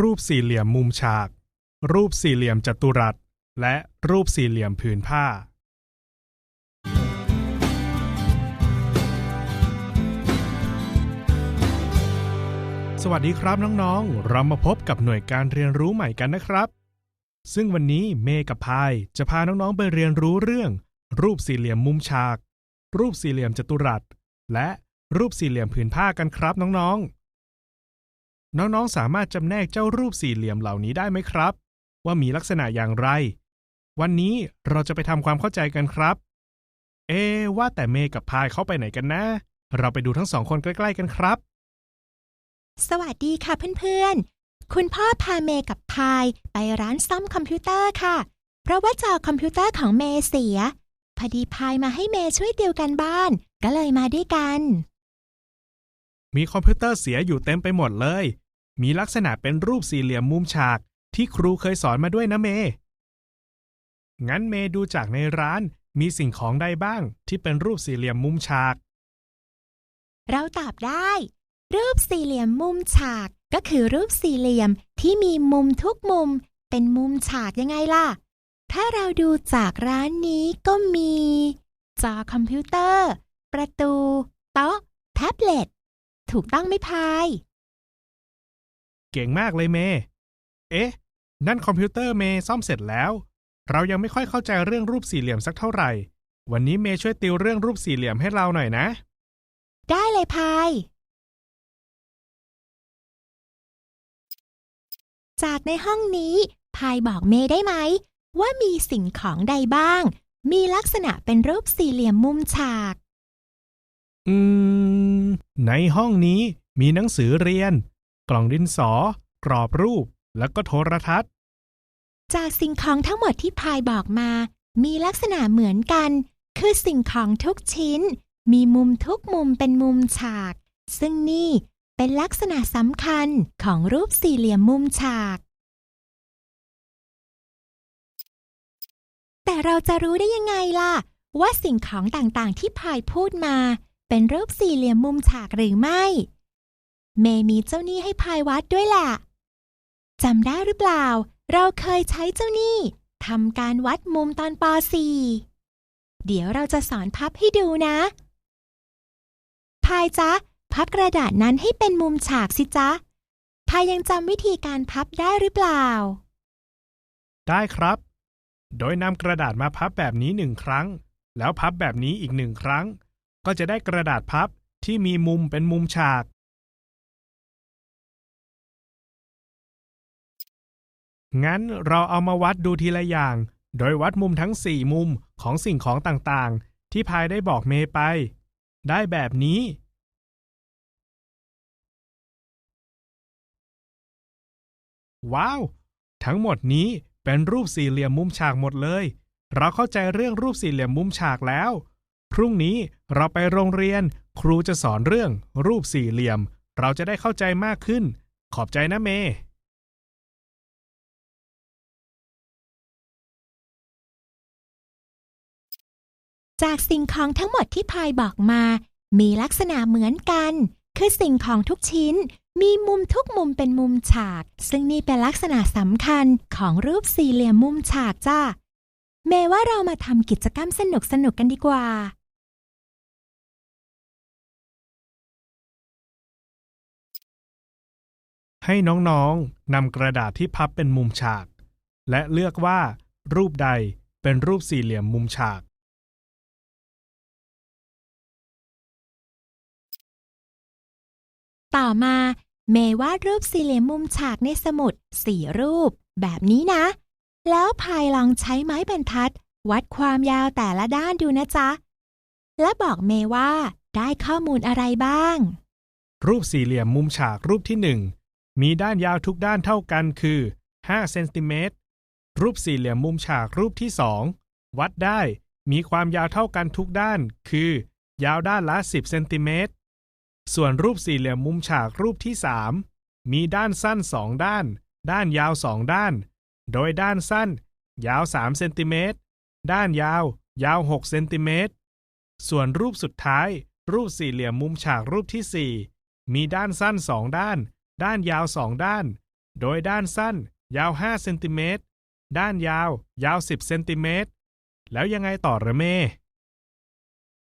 รูปสี่เหลี่ยมมุมฉาก รูปสี่เหลี่ยมจัตุรัส และรูปสี่เหลี่ยมผืนผ้า สวัสดีครับน้องๆ เรามาพบกับหน่วยการเรียนรู้ใหม่กันนะครับ ซึ่งวันนี้เมย์กับพายจะพาน้องๆไปเรียนรู้เรื่อง รูปสี่เหลี่ยมมุมฉาก รูปสี่เหลี่ยมจัตุรัส และรูปสี่เหลี่ยมผืนผ้ากันครับน้องๆ น้องๆ สามารถจำแนกเจ้ารูปสี่เหลี่ยมเหล่านี้ได้ไหมครับ ว่ามีลักษณะอย่างไร วันนี้เราจะไปทำความเข้าใจกันครับ เอะว่าแต่เมย์กับพายเข้าไปไหนกันนะ เราไปดูทั้งสองคนใกล้ๆกันครับ สวัสดีค่ะเพื่อนๆ คุณพ่อพาเมย์กับพายไปร้านซ่อมคอมพิวเตอร์ค่ะ เพราะว่าจอคอมพิวเตอร์ของเมย์เสีย พอดีพายมาให้เมย์ช่วยติวกันบ้าน ก็เลยมาด้วยกัน มีคอมพิวเตอร์เสียอยู่เต็มไปหมดเลย มีลักษณะเป็นรูปสี่เหลี่ยมมุมฉากที่ครูเคยสอนมาด้วยนะเมย์งั้นเมย์ดูจากในร้านมีสิ่งของใดบ้างที่เป็นรูปสี่เหลี่ยมมุมฉาก เราตอบได้ รูปสี่เหลี่ยมมุมฉาก ก็คือรูปสี่เหลี่ยมที่มีมุมทุกมุม เป็นมุมฉากยังไงล่ะ ถ้าเราดูจากร้านนี้ก็มี จอคอมพิวเตอร์ ประตู โต๊ะ แท็บเล็ต ถูกต้องไหมพาย เก่งมากเลยเมย์เอ๊ะ นั่นคอมพิวเตอร์เมย์ซ่อมเสร็จแล้ว เรายังไม่ค่อยเข้าใจเรื่องรูปสี่เหลี่ยมสักเท่าไหร่ วันนี้เมย์ช่วยติวเรื่องรูปสี่เหลี่ยมให้เราหน่อยนะ ได้เลยพาย จากในห้องนี้พายบอกเมย์ได้ไหม ว่ามีสิ่งของใดบ้าง มีลักษณะเป็นรูปสี่เหลี่ยมมุมฉาก อืม ในห้องนี้มีหนังสือเรียน กล่องดินสอ กรอบรูป แล้วก็โทรทัศน์ จากสิ่งของทั้งหมดที่พายบอกมา มีลักษณะเหมือนกัน คือสิ่งของทุกชิ้น มีมุมทุกมุมเป็นมุมฉาก ซึ่งนี่เป็นลักษณะสำคัญของรูปสี่เหลี่ยมมุมฉาก แต่เราจะรู้ได้ยังไงล่ะ ว่าสิ่งของต่างๆที่พายพูดมา เป็นรูปสี่เหลี่ยมมุมฉากหรือไม่ เมย์มีเจ้าหนี้ให้พายวัดด้วยแหละจำได้หรือเปล่า เราเคยใช้เจ้าหนี้ทำการวัดมุมตอนป .4 เดี๋ยวเราจะสอนพับให้ดูนะพายจ๊ะ พับกระดาษนั้นให้เป็นมุมฉากสิจ๊ะพายยังจำวิธีการพับได้หรือเปล่า ได้ครับ โดยนำกระดาษมาพับแบบนี้หนึ่งครั้ง แล้วพับแบบนี้อีกหนึ่งครั้ง ก็จะได้กระดาษพับที่มีมุมเป็นมุมฉาก งั้นเราเอามาวัดดูทีละอย่าง โดยวัดมุมทั้ง 4 มุมของสิ่งของต่างๆ ที่พายได้บอกเมย์ไป ได้แบบนี้ ว้าว ทั้งหมดนี้เป็นรูปสี่เหลี่ยมมุมฉากหมดเลย เราเข้าใจเรื่องรูปสี่เหลี่ยมมุมฉากแล้ว พรุ่งนี้เราไปโรงเรียน ครูจะสอนเรื่องรูปสี่เหลี่ยม เราจะได้เข้าใจมากขึ้น ขอบใจนะเมย์ จากสิ่งของทั้งหมดที่พายบอกมา มีลักษณะเหมือนกัน คือสิ่งของทุกชิ้น มีมุมทุกมุมเป็นมุมฉาก ซึ่งนี่เป็นลักษณะสำคัญของรูปสี่เหลี่ยมมุมฉากจ้าเมว่าเรามาทำกิจกรรมสนุกสนุกๆกันดีกว่า ให้น้องๆนำกระดาษที่พับเป็นมุมฉาก และเลือกว่า รูปใดเป็นรูปสี่เหลี่ยมมุมฉาก ต่อมาเมย์วาดรูปสี่เหลี่ยมมุมฉากในสมุดสี่รูป แบบนี้นะ แล้วพายลองใช้ไม้บรรทัด วัดความยาวแต่ละด้านดูนะจ๊ะ และบอกเมยว่าได้ข้อมูลอะไรบ้าง รูปสี่เหลี่ยมมุมฉากรูปที่1มีด้านยาวทุกด้านเท่ากันคือ 5 เซนติเมตร รูปสี่เหลี่ยมมุมฉากรูปที่2วัดได้มีความยาวเท่ากันทุกด้าน คือ ยาวด้านละ 10 เซนติเมตร ส่วนรูปสี่เหลี่ยมมุมฉากรูปที่ 3 มีด้านสั้น 2 ด้าน ด้านยาว 2 ด้าน โดยด้านสั้น ยาว3เซนติเมตร ด้านยาว ยาว6เซนติเมตร ส่วนรูปสุดท้าย รูปสี่เหลี่ยมมุมฉากรูปที่ 4 มีด้านสั้น 2 ด้าน ด้านยาว 2 ด้าน โดยด้านสั้น ยาว5เซนติเมตร ด้านยาว ยาว 10เซนติเมตร แล้วยังไงต่อระเม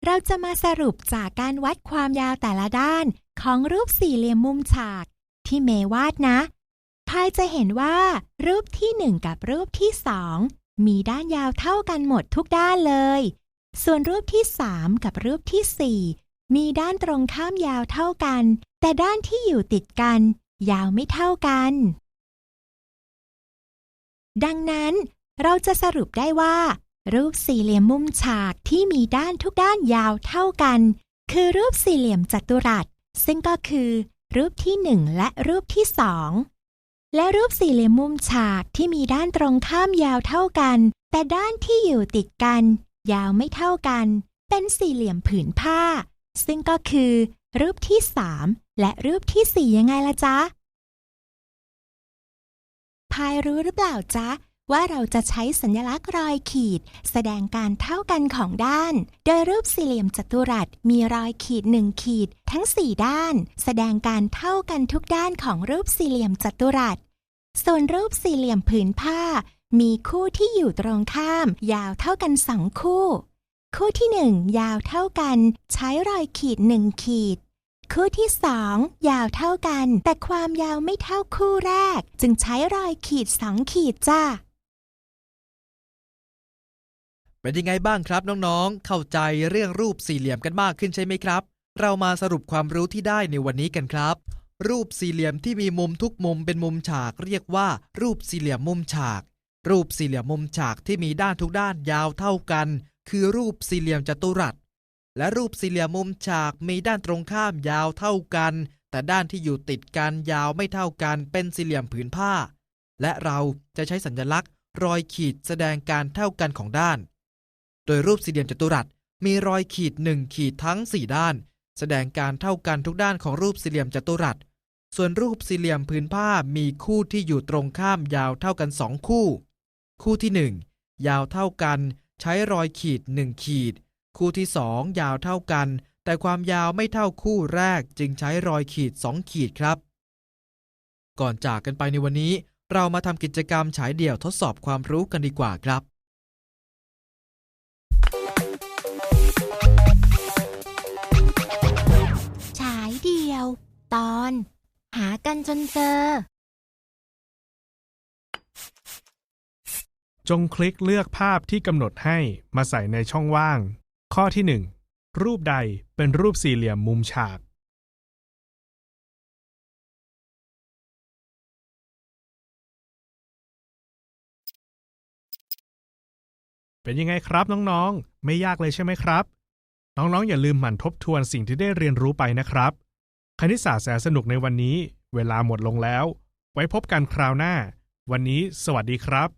เราจะมาสรุปจากการวัดความยาวแต่ละด้านของรูปสี่เหลี่ยมมุมฉาก ที่เมยวาดนะ พายจะเห็นว่า รูปที่หนึ่งกับรูปที่สองมีด้านยาวเท่ากันหมดทุกด้านเลย ส่วนรูปที่สามกับรูปที่สี่มีด้านตรงข้ามยาวเท่ากัน แต่ด้านที่อยู่ติดกัน ยาวไม่เท่ากัน ดังนั้น เราจะสรุปได้ว่า รูปสี่เหลี่ยมมุมฉากที่มีด้านทุกด้านยาวเท่ากัน คือรูปสี่เหลี่ยมจัตุรัส ซึ่งก็คือ รูปที่หนึ่งและรูปที่สองและรูปสี่เหลี่ยมมุมฉากที่มีด้านตรงข้ามยาวเท่ากัน แต่ด้านที่อยู่ติดกัน ยาวไม่เท่ากัน เป็นสี่เหลี่ยมผืนผ้า ซึ่งก็คือ รูปที่สามและรูปที่สี่ยังไงล่ะจ๊ะพายรู้หรือเปล่าจ๊ะ ว่าเราจะใช้สัญลักษณ์รอยขีด แสดงการเท่ากันของด้าน โดยรูปสี่เหลี่ยมจัตุรัสมีรอยขีดหนึ่งขีด ทั้งสี่ด้าน แสดงการเท่ากันทุกด้านของรูปสี่เหลี่ยมจัตุรัส ส่วนรูปสี่เหลี่ยมผืนผ้า มีคู่ที่อยู่ตรงข้าม ยาวเท่ากันสองคู่ คู่ที่หนึ่งยาวเท่ากัน ใช้รอยขีดหนึ่งขีดคู่ที่สองยาวเท่ากัน แต่ความยาวไม่เท่าคู่แรก จึงใช้รอยขีดสองขีดจ้า เป็นยังไงบ้างครับน้องๆ เข้าใจเรื่องรูปสี่เหลี่ยมกันมากขึ้นใช่ไหมครับ เรามาสรุปความรู้ที่ได้ในวันนี้กันครับ รูปสี่เหลี่ยมที่มีมุมทุกมุมเป็นมุมฉาก เรียกว่า รูปสี่เหลี่ยมมุมฉาก รูปสี่เหลี่ยมมุมฉากที่มีด้านทุกด้านยาวเท่ากัน คือรูปสี่เหลี่ยมจัตุรัส และรูปสี่เหลี่ยมมุมฉากมีด้านตรงข้ามยาวเท่ากัน แต่ด้านที่อยู่ติดกันยาวไม่เท่ากัน เป็นสี่เหลี่ยมผืนผ้า และเราจะใช้สัญลักษณ์ รอยขีดแสดงการเท่ากันของด้าน โดยรูปสี่เหลี่ยมจัตุรัส มีรอยขีดหนึ่งขีดทั้ง 4 ด้าน แสดงการเท่ากันทุกด้านของรูปสี่เหลี่ยมจัตุรัส ส่วนรูปสี่เหลี่ยมผืนผ้ามีคู่ที่อยู่ตรงข้ามยาวเท่ากัน 2 คู่ คู่ที่ 1 ยาวเท่ากัน ใช้รอยขีด 1 ขีด คู่ที่ 2 ยาวเท่ากัน แต่ความยาวไม่เท่าคู่แรกจึงใช้รอยขีด 2 ขีดครับ ก่อนจากกันไปในวันนี้ เรามาทำกิจกรรมฉายเดี่ยวทดสอบความรู้กันดีกว่าครับ ตอน หากันจนเจอ จงคลิกเลือกภาพที่กำหนดให้มาใส่ในช่องว่าง ข้อที่ 1 รูปใดเป็นรูปสี่เหลี่ยมมุมฉาก เป็นยังไงครับน้องๆ ไม่ยากเลยใช่ไหมครับ น้องๆ อย่าลืมหมั่นทบทวนสิ่งที่ได้เรียนรู้ไปนะครับ คณิตศาสตร์แสนสนุกในวันนี้ เวลาหมดลงแล้ว ไว้พบกันคราวหน้า วันนี้สวัสดีครับ